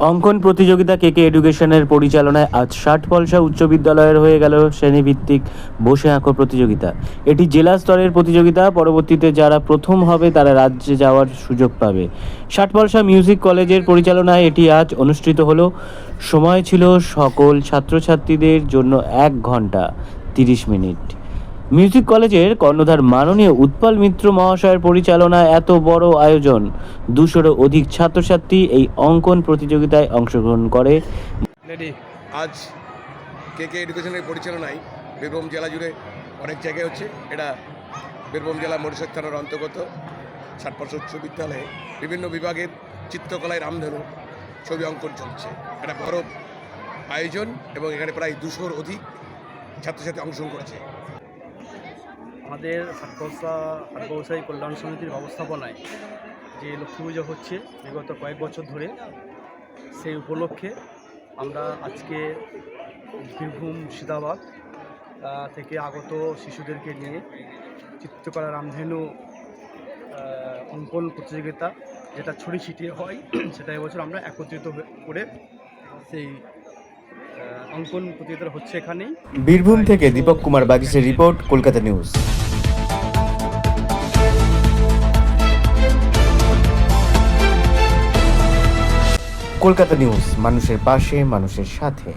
অঙ্কন প্রতিযোগিতা কেকে এডুকেশনের পরিচালনায় আজ ষাট পলসা উচ্চ বিদ্যালয়ের হয়ে গেল শ্রেণীভিত্তিক বসে আঁকো প্রতিযোগিতা। এটি জেলা স্তরের প্রতিযোগিতা, পরবর্তীতে যারা প্রথম হবে তারা রাজ্যে যাওয়ার সুযোগ পাবে। ষাট পলসা মিউজিক কলেজের পরিচালনায় এটি আজ অনুষ্ঠিত হলো। সময় ছিল সকল ছাত্রছাত্রীদের জন্য এক ঘণ্টা, তিরিশ মিনিট। মিউজিক কলেজের কর্ণধার মাননীয় উৎপল মিত্র মহাশয়ের পরিচালনায় এত বড় আয়োজন। দুশোরও অধিক ছাত্রছাত্রী এই অঙ্কন প্রতিযোগিতায় অংশগ্রহণ করে। আজ কে কে এডুকেশনের পরিচালনায় বীরভূম জেলা জুড়ে অনেক জায়গায় হচ্ছে। এটা বীরভূম জেলা মরিশাক থানার অন্তর্গত ষাটপর্ষ উচ্চ বিদ্যালয়ে বিভিন্ন বিভাগের চিত্রকলায় রামধনু ছবি অঙ্কন চলছে। একটা বড় আয়োজন এবং এখানে প্রায় দুশোর অধিক ছাত্রছাত্রী অংশগ্রহণ করেছে। আমাদের সাতবর্ষা ব্যবসায়ী কল্যাণ সমিতির ব্যবস্থাপনায় যে লক্ষ্মী পুজো হচ্ছে বিগত কয়েক বছর ধরে সেই উপলক্ষে আমরা আজকে বীরভূম আহ, থেকে আগত শিশুদেরকে নিয়ে চিত্রকলা রামধেনু অঙ্কন প্রতিযোগিতা যেটা ছড়ি ছিটিয়ে হয় সেটা এবছর আমরা একত্রিত করে সেই অঙ্কন প্রতিযোগিতা হচ্ছে এখানেই। বীরভূম থেকে Dipak Kumar বাগিসের report, Kolkata news. Kolkata news, মানুষের পাশে, মানুষের সাথে।